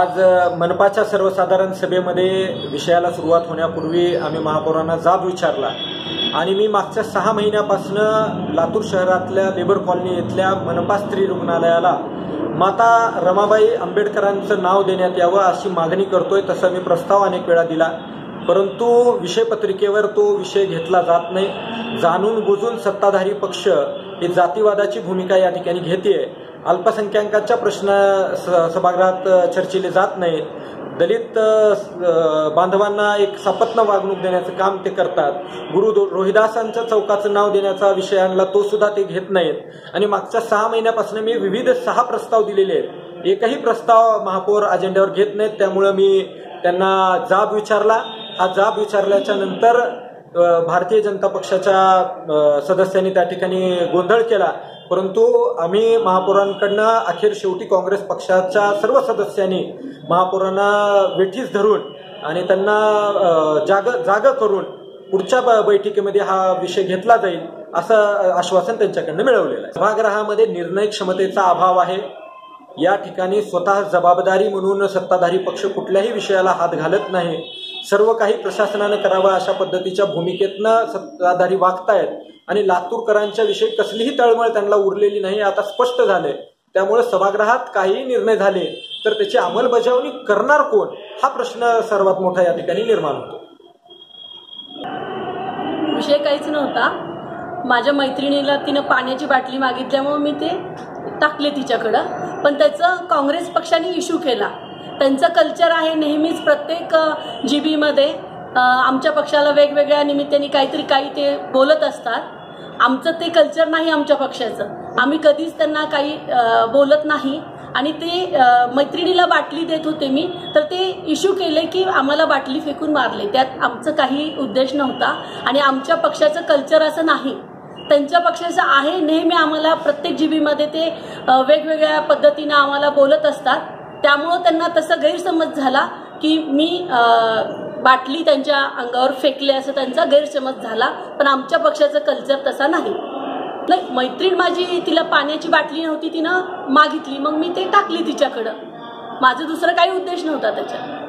आज मनपाच्या सर्वसाधारण सभेमध्ये विषयाला सुरुवात होण्यापूर्वी आम्ही महापौरांना जाब विचारला. आणि मी मागच्या सहा महिन्यापासून लातूर शहरातल्या लेबर कॉलनी इथल्या मनपा स्त्री रुग्णालयाला माता रमाबाई आंबेडकरांचं नाव देण्यात यावं अशी मागणी करतोय तसा मी प्रस्ताव अनेक वेळा दिला. परंतु विषयपत्रिकेवर तो विषय घेतला जात नाही. जाणून बुजून सत्ताधारी पक्ष ही जातीवादाची भूमिका या ठिकाणी घेते अल्पसंख्याकांच्या प्रश्न स- सभागृहात चर्चिले जात नाहीत. दलित बांधवांना एक सपत्न वागणूक देण्याचं काम ते करतात. गुरु दो- रोहिदासांच्या चौकाचं नाव देण्याचा विषय आणला तो सुद्धा ते घेत नाहीत. आणि मागच्या सहा महिन्यापासून मी विविध सहा प्रस्ताव दिलेले आहेत. एकही प्रस्ताव महापौर अजेंड्यावर घेत नाहीत. त्यामुळं मी त्यांना जाब विचारला. हा जाब विचारल्याच्या नंतर भारतीय जनता पक्षाच्या सदस्यांनी त्या ठिकाणी गोंधळ केला. परंतु आम्ही महापौरांकडनं अखेर शेवटी काँग्रेस पक्षाच्या सर्व सदस्यांनी महापौरांना वेठीस धरून आणि त्यांना जाग जाग करून पुढच्या ब- बैठकीमध्ये हा विषय घेतला जाईल असं आश्वासन त्यांच्याकडनं मिळवलेलं आहे. सभागृहामध्ये निर्णय क्षमतेचा अभाव आहे. या ठिकाणी स्वतः जबाबदारी म्हणून सत्ताधारी पक्ष कुठल्याही विषयाला हात घालत नाही. सर्व काही प्रशासनानं करावं अशा पद्धतीच्या भूमिकेतनं सत्ताधारी वागतायत. आणि लातूरकरांच्या विषयी कसलीही तळमळ त्यांना उरलेली नाही आता स्पष्ट झालंय. त्यामुळे सभागृहात काही निर्णय झाले तर त्याची अंमलबजावणी करणार कोण? हा प्रश्न सर्वात मोठा या ठिकाणी निर्माण होतो. विषय काहीच नव्हता. माझ्या मैत्रिणीला तिनं पाण्याची बाटली मागितल्यामुळे मी ते टाकले तिच्याकडं. पण त्याचं काँग्रेस पक्षाने इश्यू केला. त्यांचं कल्चर आहे नेहमीच प्रत्येक जी बीमध्ये आमच्या पक्षाला वेगवेगळ्या निमित्ताने काहीतरी काही ते बोलत असतात. आमचं ते कल्चर नाही आमच्या पक्षाचं. आम्ही कधीच त्यांना काही बोलत नाही. आणि ते मैत्रिणीला बाटली देत होते मी तर ते इश्यू केले की आम्हाला बाटली फेकून मारले. त्यात आमचं काही उद्देश नव्हता. आणि आमच्या पक्षाचं कल्चर असं नाही. त्यांच्या पक्षाचं आहे नेहमी आम्हाला प्रत्येक जीबीमध्ये ते वेगवेगळ्या पद्धतीनं आम्हाला बोलत असतात. त्यामुळं त्यांना तसा गैरसमज झाला की मी बाटली त्यांच्या अंगावर फेकले असं त्यांचा गैरसमज झाला पण आमच्या पक्षाचा कल्चर तसा नाही. नाही मैत्रीण माझी तिला पाण्याची बाटली नव्हती तिनं मागितली मग मी ते टाकली तिच्याकडं. माझं दुसरं काही उद्देश नव्हता त्याच्यात.